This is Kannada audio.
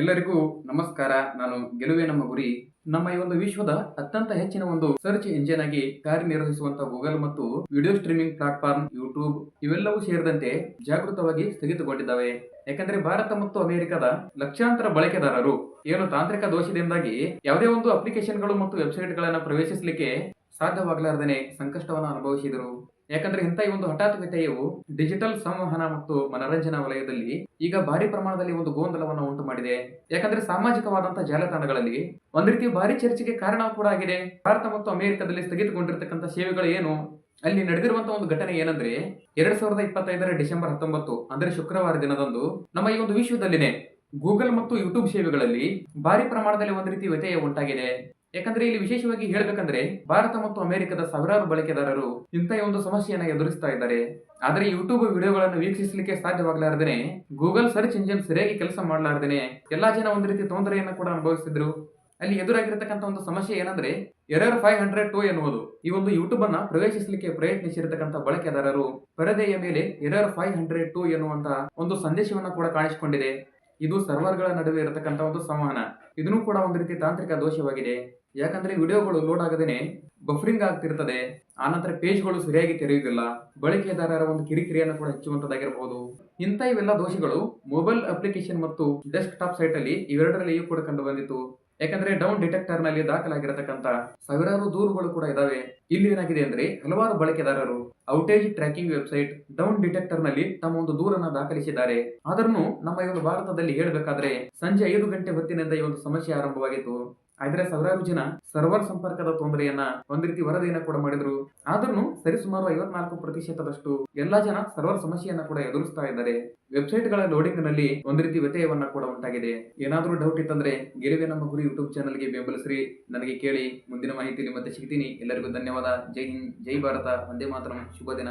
ಎಲ್ಲರಿಗೂ ನಮಸ್ಕಾರ. ನಾನು ಗೆಲುವೆ ನಮ್ಮ ಗುರಿ. ನಮ್ಮ ಈ ಒಂದು ವಿಶ್ವದ ಅತ್ಯಂತ ಹೆಚ್ಚಿನ ಒಂದು ಸರ್ಚ್ ಇಂಜಿನ್ ಆಗಿ ಕಾರ್ಯನಿರ್ವಹಿಸುವಂತಹ ಗೂಗಲ್ ಮತ್ತು ವಿಡಿಯೋ ಸ್ಟ್ರೀಮಿಂಗ್ ಪ್ಲಾಟ್ಫಾರ್ಮ್ ಯೂಟ್ಯೂಬ್ ಇವೆಲ್ಲವೂ ಸೇರಿದಂತೆ ಜಾಗೃತವಾಗಿ ಸ್ಥಗಿತಗೊಂಡಿದ್ದಾವೆ. ಯಾಕಂದ್ರೆ ಭಾರತ ಮತ್ತು ಅಮೆರಿಕದ ಲಕ್ಷಾಂತರ ಬಳಕೆದಾರರು ಏನು ತಾಂತ್ರಿಕ ದೋಷದಿಂದಾಗಿ ಯಾವುದೇ ಒಂದು ಅಪ್ಲಿಕೇಶನ್ಗಳು ಮತ್ತು ವೆಬ್ಸೈಟ್ಗಳನ್ನು ಪ್ರವೇಶಿಸಲಿಕ್ಕೆ ಸಾಧ್ಯವಾಗಲಾರದೇ ಸಂಕಷ್ಟವನ್ನು ಅನುಭವಿಸಿದರು. ಯಾಕಂದ್ರೆ ಇಂಥ ಈ ಒಂದು ಹಠಾತ್ ವ್ಯತ್ಯಯವು ಡಿಜಿಟಲ್ ಸಂವಹನ ಮತ್ತು ಮನರಂಜನಾ ವಲಯದಲ್ಲಿ ಈಗ ಭಾರಿ ಪ್ರಮಾಣದಲ್ಲಿ ಒಂದು ಗೊಂದಲವನ್ನು ಉಂಟು ಮಾಡಿದೆ. ಯಾಕಂದ್ರೆ ಸಾಮಾಜಿಕವಾದಂತಹ ಜಾಲತಾಣಗಳಲ್ಲಿ ಒಂದ್ ರೀತಿ ಭಾರಿ ಚರ್ಚೆಗೆ ಕಾರಣ ಕೂಡ ಆಗಿದೆ. ಭಾರತ ಮತ್ತು ಅಮೆರಿಕದಲ್ಲಿ ಸ್ಥಗಿತಗೊಂಡಿರ್ತಕ್ಕಂಥ ಸೇವೆಗಳು ಏನು? ಅಲ್ಲಿ ನಡೆದಿರುವಂತಹ ಒಂದು ಘಟನೆ ಏನಂದ್ರೆ ಎರಡ್ ಸಾವಿರದ ಇಪ್ಪತ್ತೈದರ ಡಿಸೆಂಬರ್ ಹತ್ತೊಂಬತ್ತು, ಅಂದ್ರೆ ಶುಕ್ರವಾರ ದಿನದಂದು ನಮ್ಮ ಈ ಒಂದು ವಿಶ್ವದಲ್ಲಿನೇ ಗೂಗಲ್ ಮತ್ತು ಯೂಟ್ಯೂಬ್ ಸೇವೆಗಳಲ್ಲಿ ಭಾರಿ ಪ್ರಮಾಣದಲ್ಲಿ ಒಂದು ರೀತಿ ವ್ಯತ್ಯಯ ಉಂಟಾಗಿದೆ. ಯಾಕಂದ್ರೆ ಇಲ್ಲಿ ವಿಶೇಷವಾಗಿ ಹೇಳ್ಬೇಕಂದ್ರೆ ಭಾರತ ಮತ್ತು ಅಮೆರಿಕದ ಸಾವಿರಾರು ಬಳಕೆದಾರರು ಇಂತಹ ಒಂದು ಸಮಸ್ಯೆಯನ್ನ ಎದುರಿಸ್ತಾ ಇದ್ದಾರೆ. ಆದರೆ ಯೂಟ್ಯೂಬ್ ವಿಡಿಯೋಗಳನ್ನು ವೀಕ್ಷಿಸಲಿಕ್ಕೆ ಸಾಧ್ಯವಾಗಲಾರದೇನೆ ಗೂಗಲ್ ಸರ್ಚ್ ಇಂಜಿನ್ ಸರಿಯಾಗಿ ಕೆಲಸ ಮಾಡಲಾರದೇನೆ ಎಲ್ಲಾ ಜನ ಒಂದು ರೀತಿ ತೊಂದರೆಯನ್ನು ಕೂಡ ಅನುಭವಿಸಿದ್ರು ಅಲ್ಲಿ ಎದುರಾಗಿರತಕ್ಕಂತ ಒಂದು ಸಮಸ್ಯೆ ಏನಂದ್ರೆ ಎರರ್ ಫೈವ್ ಹಂಡ್ರೆಡ್ ಟು ಎನ್ನುವುದು ಈ ಒಂದು ಯೂಟ್ಯೂಬ್ ಅನ್ನ ಪ್ರವೇಶಿಸಲಿಕ್ಕೆ ಪ್ರಯತ್ನಿಸಿರ್ತಕ್ಕಂಥ ಬಳಕೆದಾರರು. ಪರದೆಯ ಮೇಲೆ ಎರರ್ ಫೈವ್ ಹಂಡ್ರೆಡ್ ಟು ಎನ್ನುವಂತಹ ಒಂದು ಸಂದೇಶವನ್ನ ಕೂಡ ಕಾಣಿಸಿಕೊಂಡಿದೆ. ಇದು ಸರ್ವರ್ಗಳ ನಡುವೆ ಇರತಕ್ಕಂತ ಒಂದು ಸಂವಹನ. ಇದನ್ನು ಕೂಡ ಒಂದು ರೀತಿ ತಾಂತ್ರಿಕ ದೋಷವಾಗಿದೆ. ಯಾಕಂದ್ರೆ ವಿಡಿಯೋಗಳು ಲೋಡ್ ಆಗದೇನೆ ಬಫರಿಂಗ್ ಆಗ್ತಿರ್ತದೆ. ಆನಂತರ ಪೇಜ್ಗಳು ಸರಿಯಾಗಿ ತೆರೆಯುವುದಿಲ್ಲ ಬಳಕೆದಾರರ ಒಂದು ಕಿರಿಕಿರಿಯನ್ನು ಕೂಡ ಹೆಚ್ಚುವಂತದ್ದಾಗಿರಬಹುದು ಇಂಥ ಇವೆಲ್ಲ ದೋಷಗಳು ಮೊಬೈಲ್ ಅಪ್ಲಿಕೇಶನ್ ಮತ್ತು ಡೆಸ್ಕ್ ಟಾಪ್ ಸೈಟ್ ಅಲ್ಲಿ ಇವೆರಡರಲ್ಲಿಯೂ ಕೂಡ ಕಂಡು ಬಂದಿತ್ತು. ಯಾಕಂದ್ರೆ ಡೌನ್ ಡಿಟೆಕ್ಟರ್ನಲ್ಲಿ ದಾಖಲಾಗಿರತಕ್ಕಂತ ಸಾವಿರಾರು ದೂರುಗಳು ಕೂಡ ಇದಾವೆ. ಇಲ್ಲಿ ಏನಾಗಿದೆ ಅಂದ್ರೆ ಹಲವಾರು ಬಳಕೆದಾರರು ಔಟೇಜ್ ಟ್ರ್ಯಾಕಿಂಗ್ ವೆಬ್ಸೈಟ್ ಡೌನ್ ಡಿಟೆಕ್ಟರ್ನಲ್ಲಿ ತಮ್ಮ ಒಂದು ದೂರನ್ನ ದಾಖಲಿಸಿದ್ದಾರೆ. ಆದ್ರೂ ನಮ್ಮ ಈ ಒಂದು ಭಾರತದಲ್ಲಿ ಹೇಳಬೇಕಾದ್ರೆ ಸಂಜೆ ಐದು ಗಂಟೆ ಹೊತ್ತಿನಿಂದ ಈ ಒಂದು ಸಮಸ್ಯೆ ಆರಂಭವಾಗಿತ್ತು. ಆದ್ರೆ ಸಾವಿರಾರು ಜನ ಸರ್ವರ್ ಸಂಪರ್ಕದ ತೊಂದರೆಯನ್ನ ಒಂದ್ ರೀತಿ ವರದಿಯನ್ನ ಕೂಡ ಮಾಡಿದ್ರು. ಆದ್ರೂ ಸರಿಸುಮಾರು ಐವತ್ನಾಲ್ಕು ಪ್ರತಿಶತದಷ್ಟು ಎಲ್ಲಾ ಜನ ಸರ್ವರ್ ಸಮಸ್ಯೆಯನ್ನ ಕೂಡ ಎದುರಿಸ್ತಾ ಇದ್ದಾರೆ. ವೆಬ್ಸೈಟ್ಗಳ ಲೋಡಿಂಗ್ನಲ್ಲಿ ಒಂದ್ ರೀತಿ ವ್ಯತ್ಯಯವನ್ನ ಕೂಡ ಉಂಟಾಗಿದೆ. ಏನಾದ್ರೂ ಡೌಟ್ ಇತ್ತಂದ್ರೆ ಗೆಲುವೆ ನಮ್ಮ ಗುರಿ ಯೂಟ್ಯೂಬ್ ಚಾನಲ್ಗೆ ಬೆಂಬಲಿಸ್ರಿ. ನನಗೆ ಕೇಳಿ, ಮುಂದಿನ ಮಾಹಿತಿಯಲ್ಲಿ ಮತ್ತೆ ಸಿಗ್ತೀನಿ. ಎಲ್ಲರಿಗೂ ಧನ್ಯವಾದ. ಜೈ ಹಿಂದ್, ಜೈ ಭಾರತ. ಒಂದೇ ಮಾತರಂ. ಶುಭ ದಿನ.